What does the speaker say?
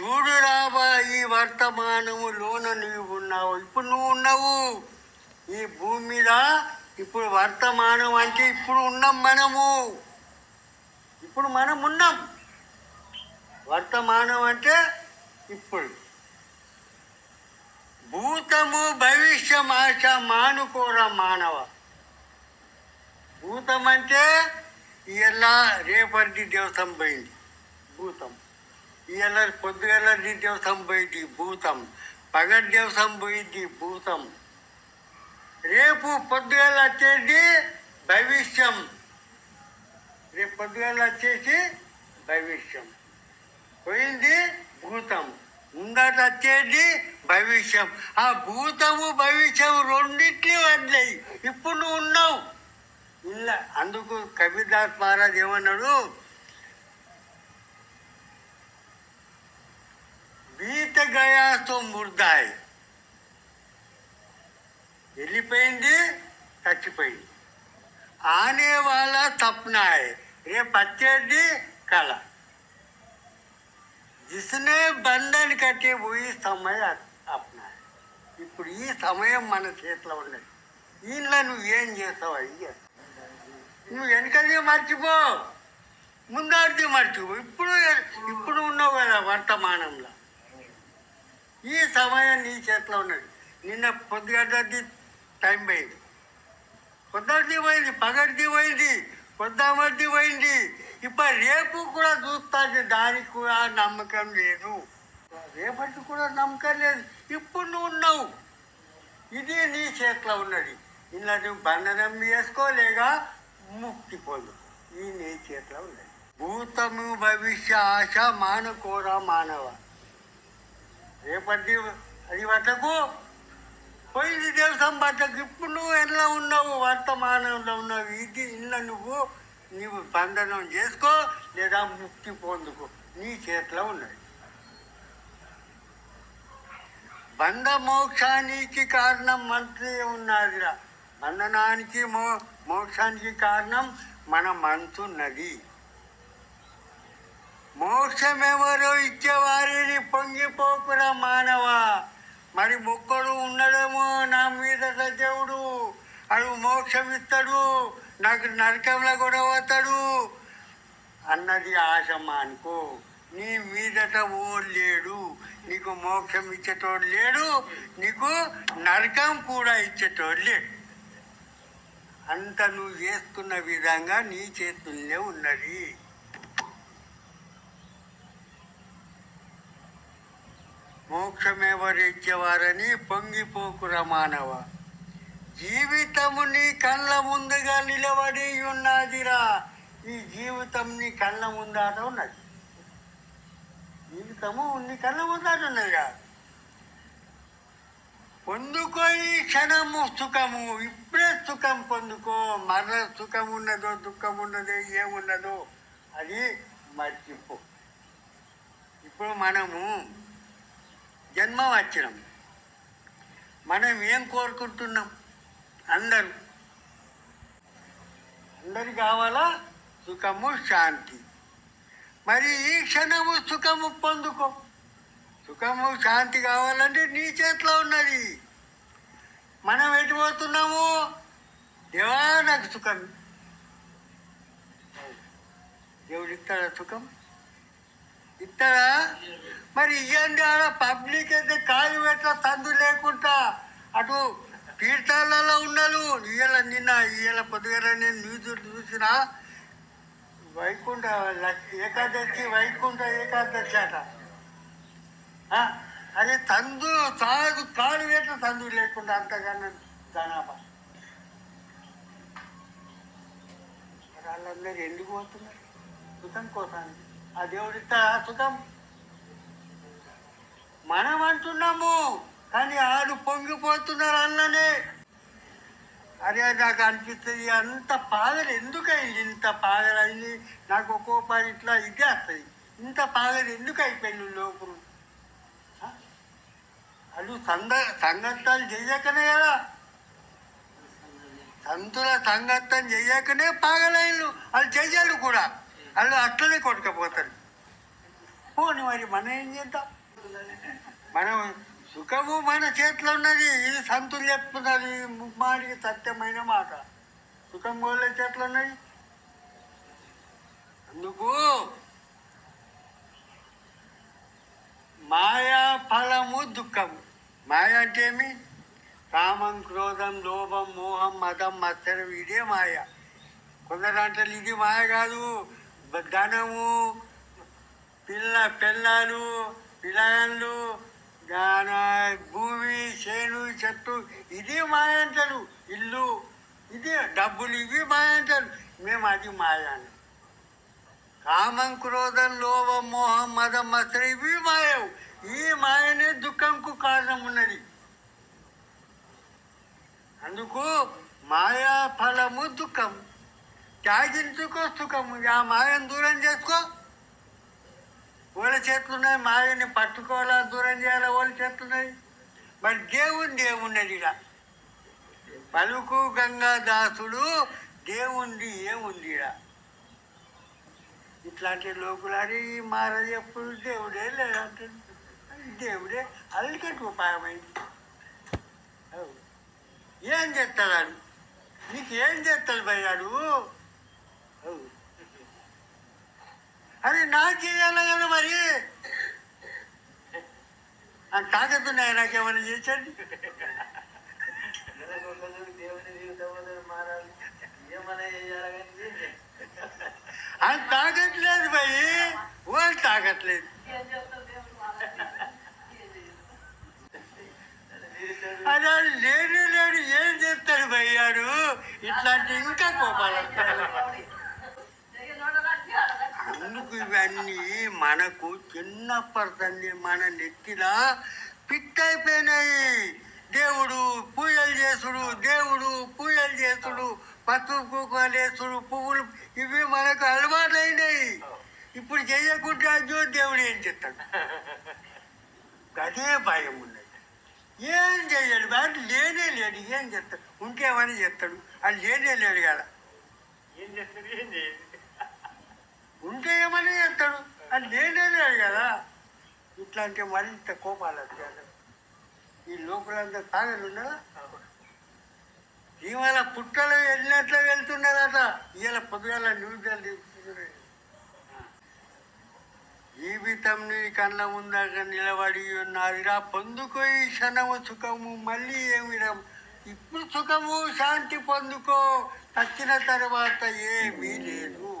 చూడు రాబా ఈ వర్తమానములోన నీవు ఉన్నావు ఇప్పుడు నువ్వు ఉన్నావు. ఈ భూమి మీద ఇప్పుడు వర్తమానం అంటే ఇప్పుడు ఉన్నాం మనము. ఇప్పుడు మనం ఉన్నాం. వర్తమానం అంటే ఇప్పుడు. భూతము భవిష్యం ఆశ మానుకోరా మానవ. భూతం అంటే ఇలా రేపటి దేవతం పోయింది. భూతం. ఇలా పొద్దుగల దేవతం పోయింది భూతం. పగటి దేవతం పోయింది భూతం. రేపు పొద్దుగల వచ్చేది భవిష్యం. రేపు పొద్దుగల వచ్చేసి భవిష్యం. పోయింది భూతం. ముందట వచ్చేది భవిష్యం. ఆ భూతము భవిష్యం రెండింటినీ వదిలేయి. ఇప్పుడు నువ్వు ఉన్నావు. ఇలా అందుకు కవిదాస్ మహారాజ్ ఏమన్నాడు? గయాతో ముర్దాయ్. వెళ్ళిపోయింది చచ్చిపోయింది. ఆనే వాళ్ళ తప్పునాయ్. రేపు వచ్చేది కళ. జిస్నే బంధన్ కట్టే పోయి సమయం అప్నా ఇప్పుడు ఈ సమయం మన చేతిలో ఉన్నది. దీనిలో నువ్వు ఏం చేస్తావు అయ్యా? నువ్వు వెనకది మర్చిపో. ముందాడితే మర్చిపో. ఇప్పుడు ఇప్పుడు ఉన్నావు కదా వర్తమానంలో. ఈ సమయం నీ చేతిలో ఉన్నది. నిన్న పొద్దుగడ్డది టైం పోయింది. పొద్దుటి పోయింది పగటిది పోయింది పొద్దామది పోయింది. ఇప్పుడు రేపు కూడా చూస్తాది దానికి కూడా నమ్మకం లేదు. రేపటి కూడా నమ్మకం లేదు. ఇప్పుడు నువ్వు ఉన్నావు. ఇది నీ చేతిలో ఉన్నది. ఇలా నువ్వు బంధనం చేసుకోలేక ముక్తి పొందు. ఈ నీ చేతిలో ఉన్నది. భూతము భవిష్య ఆశ మానుకోరా మానవ. రేపటి అది వద్దకు పోయింది దేశం పట్టకు ఇప్పుడు నువ్వు ఎలా ఉన్నావు? వర్తమానంలో ఉన్నావు. ఇది ఇలా నువ్వు నీవు బంధనం చేసుకో లేదా ముక్తి పొందుకో. నీ చేతిలో ఉన్నది. బంధ మోక్షానికి కారణం మంత్రి ఉన్నదిరా. బంధనానికి మో మోక్షానికి కారణం మన మనసున్నది మోక్షమెవరో ఇచ్చేవారిని పొంగిపోకురా మానవ? మరి మొక్కడు ఉండడమో నా మీద దేవుడు అడు మోక్షం ఇస్తాడు నాకు నరకంలో కూడా పోతాడు అన్నది ఆశమా అనుకో నీ మీదట ఓ లేడు. నీకు మోక్షం ఇచ్చేటోడు లేడు నీకు నరకం కూడా ఇచ్చేటోడు లేడు. అంత నువ్వు చేసుకున్న విధంగా నీ చేతుల్లో ఉన్నది. మోక్షమేవరిచ్చేవారని పొంగిపోకుర మానవ. జీవితము నీ కళ్ళ ముందుగా నిలబడి ఉన్నదిరా ఈ జీవితం నీ కళ్ళ ముందాట ఉన్నది. జీవితము నీ కళ్ళ ముందాట ఉన్నదిరా. పొందుకో ఈ క్షణము సుఖము. ఇప్పుడే సుఖం పొందుకో. మరల సుఖం ఉన్నదో దుఃఖం ఉన్నదో ఏమున్నదో అది మర్చిపో. ఇప్పుడు మనము జన్మ మనం ఏం కోరుకుంటున్నాం? అందరూ. అందరు కావాలా? సుఖము శాంతి. మరి ఈ క్షణము సుఖము పొందుకో. సుఖము శాంతి కావాలంటే నీ చేతిలో ఉన్నది. మనం ఎటు పోతున్నాము? దేవా నాకు సుఖం. దేవుడు సుఖం? ఇస్తారా మరి ఇవ్వండి ఆడ పబ్లిక్ అయితే కాలు పెట్ట సందు లేకుండా. అటు తీర్థాలలో ఉన్నారు ఇవాళ నిన్న ఇవాళ పొద్దుగా నేను న్యూస్ చూసిన. వైకుంఠ ఏకాదశి వైకుంఠ ఏకాదశి అట. అది తందు తాగు కాలు వేట తందు లేకుండా అంతగానే జనాభా. వాళ్ళందరూ ఎందుకు పోతున్నారు? సుఖం కోసానికి ఆ దేవుడు ఇస్తాడా మనం అంటున్నాము కానీ ఆడు పొంగిపోతున్నారు అన్ననే. అరే నాకు అనిపిస్తుంది అంత పాదలు ఎందుకు అయింది ఇంత పాదలు అయింది నాకు ఒక్కో పని ఇట్లా ఇదే వస్తుంది ఇంత పాదలు ఎందుకు అయిపోయింది లోపల ఆ? వాళ్ళు సంద చేయకనే చెయ్యకనే కదా. సంతుల సంగతం చేయకనే పాగలైళ్ళు వాళ్ళు చెయ్యాలి కూడా. వాళ్ళు అట్లనే కొట్టుకపోతారు. పోని మరి మనం ఏం చేద్దాం? మనం సుఖము మన చేతిలో ఉన్నది ఇది సంతులు చెప్తున్నది ముమ్మాడికి సత్యమైన మాట. సుఖం గోళ్ళ చేతిలో ఉన్నది అందుకు మాయా ఫలము దుఃఖము మాయ అంటే ఏమి? కామం క్రోధం లోభం మోహం మదం మత్సరం ఇదే మాయ. కొందరు అంటే ఇది మాయ కాదు. ధనము పిల్ల పిల్లలు పిల్లలు గాన భూమి చేను చెట్టు ఇది మాయ ఇల్లు ఇది డబ్బులు ఇవి మాయ మేము అది మాయాను కామం క్రోధం లోభం మోహం మదం మత్సరం ఇవి మాయవు ఈ మాయనే దుఃఖంకు కారణం ఉన్నది. అందుకు మాయా ఫలము దుఃఖం. త్యాగించుకో సుఖము ఆ మాయను దూరం చేసుకో. వాళ్ళ చేతులున్నాయి మాయని పట్టుకోవాలా దూరం చేయాలా వాళ్ళ చేతులున్నాయి. మరి దేవుని ఏమున్నది ఇక పలుకు గంగా దాసుడు దేవుంది ఏముంది ఇక ఇట్లాంటి లోకులారి మారది ఎప్పుడు దేవుడే లేదంటే దేవుడే అల్కటి ఉపాయమైంది ఏం చేస్తాడు నీకు ఏం చేస్తాడు భయ్యాడు? అరే అది నాకు చేయాలి కదా మరి? ఆ తాకతున్నాయి నాకేమైనా చేశాడు దేవుని మారాలి ఏమైనా అది తాగట్లేదు భయ్ వాళ్ళు తాగట్లేదు అదే లేడు లేడు ఏం చెప్తాడు భయ్యాడు ఇట్లాంటి ఇంకా కోపాలు ఎందుకు ఇవన్నీ? మనకు చిన్నప్పటి మన నెత్తిలా పిట్ అయిపోయినాయి. దేవుడు పూజలు చేసుడు దేవుడు పూజలు చేసుడు పసుపు కుంకుమలు వేసుడు పువ్వులు ఇవి మనకు అలవాటైనాయి. ఇప్పుడు చేయకుంటే అయ్యో దేవుడు ఏం చెప్తాడు? అదే భయం ఉన్నది. ఏం చేయడు? వాడు లేనే లేడు. ఏం చెప్తాడు? ఉంటేమని చెప్తాడు. అది లేనే లేడు కదా. ఏం చేస్తారు ఏం చేయాలి ఉంటే ఏమని చేస్తాడు అది లేనే కదా. ఇట్లాంటి మరింత కోపాలు వస్తాయి ఈ లోపలంతా తాగలు ఉన్నదా ఇవాళ పుట్టలో వెళ్ళినట్లు వెళ్తున్నదట ఇవాళ పొద్దుగాల న్యూజాలు తీసుకున్నాడు. జీవితం నీ కళ్ళ ముందాక నిలబడి ఉన్నదిరా. పొందుకో ఈ క్షణము సుఖము మళ్ళీ ఏమిరా ఇప్పుడు సుఖము శాంతి పొందుకో. తచ్చిన తర్వాత ఏమీ లేదు.